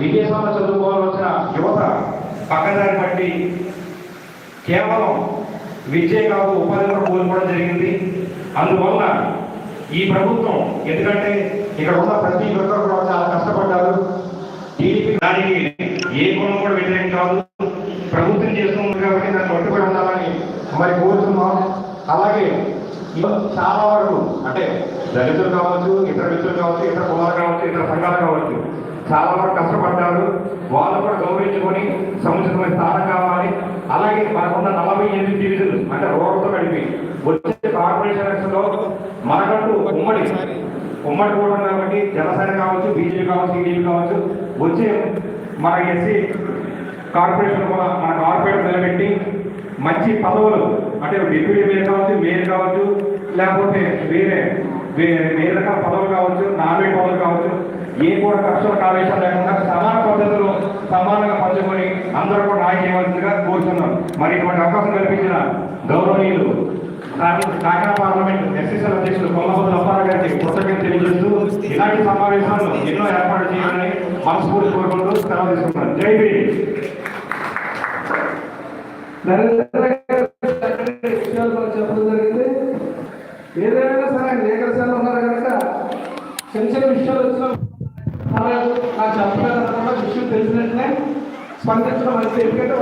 విదేశాల్లో చదువుకోవాల్సిన యువత పక్కదారి బట్టి కేవలం విద్య కాదు ఉపాధి కూడా కోల్పోవడం జరిగింది. అందువల్ల ఈ ప్రభుత్వం ఎందుకంటే ఇక్కడ ఉన్న ప్రతి ఒక్కరు కూడా చాలా కష్టపడ్డారు. టీడీపీ దానికి ఏ కులం కూడా వ్యతిరేకం కాదు. ప్రభుత్వం చేస్తుంది కాబట్టి దాన్ని కట్టుబడి ఉండాలని మరి కోరుతున్నాం. అలాగే చాలా వరకు అంటే దళితులు కావచ్చు ఇతర వ్యక్తులు కావచ్చు ఇతర కులాలు కావచ్చు ఇతర సంఘాలు కావచ్చు చాలా వరకు కష్టపడ్డారు వాళ్ళు కూడా గౌరవించుకొని సముచితమైన స్థానం కావాలి. అలాగే మనకున్న నలభై ఎనిమిది డివిజన్లు అంటే రోడ్లతో కలిపి వచ్చే కార్పొరేషన్ ఎలక్షన్ మనకంటూ ఉమ్మడి ఉమ్మడి కూడా కాబట్టి జనసేన కావచ్చు బీజేపీ కావచ్చు టీడీపీ కావచ్చు వచ్చే మన ఎస్సీ కార్పొరేషన్ కూడా మన కార్పొరేట్ నిలబెట్టి మంచి పదవులు అంటే డిప్యూటీ మేయర్ కావచ్చు మేయర్ కావచ్చు లేకపోతే వేరే వేరే వేరే రకాల పదవులు కావచ్చు నామినేట్ పదవులు కావచ్చు ఏ కూడా కష్టం కావేశం లేకుండా సమాన పద్ధతిలో సమానంగా పంచుకొని అందరూ కూడా న్యాయం చేయవలసిందిగా కోరుతున్నాం మరి ఇటువంటి అవకాశం కల్పించిన గౌరవనీయులు కాకినాడ పార్లమెంట్ ఎస్ఎస్ఎల్ అధ్యక్షులు కొల్లబొద్దు అప్పారావు గారికి కృతజ్ఞత తెలియజేస్తూ ఇలాంటి సమావేశాలను ఎన్నో ఏర్పాటు చేయాలని మనస్ఫూర్తి కోరుకుంటూ సెలవు తీసుకుంటున్నాను. జై బీడీ చెప్పడం జరిగింది. ఏదైనా సరే లేఖల ఉన్నారు కనుక చిన్న చిన్న విషయాలు వచ్చిన నాకు చెప్పలేదు విషయం తెలిసినట్లే స్పందించడం మంచిది ఎందుకంటే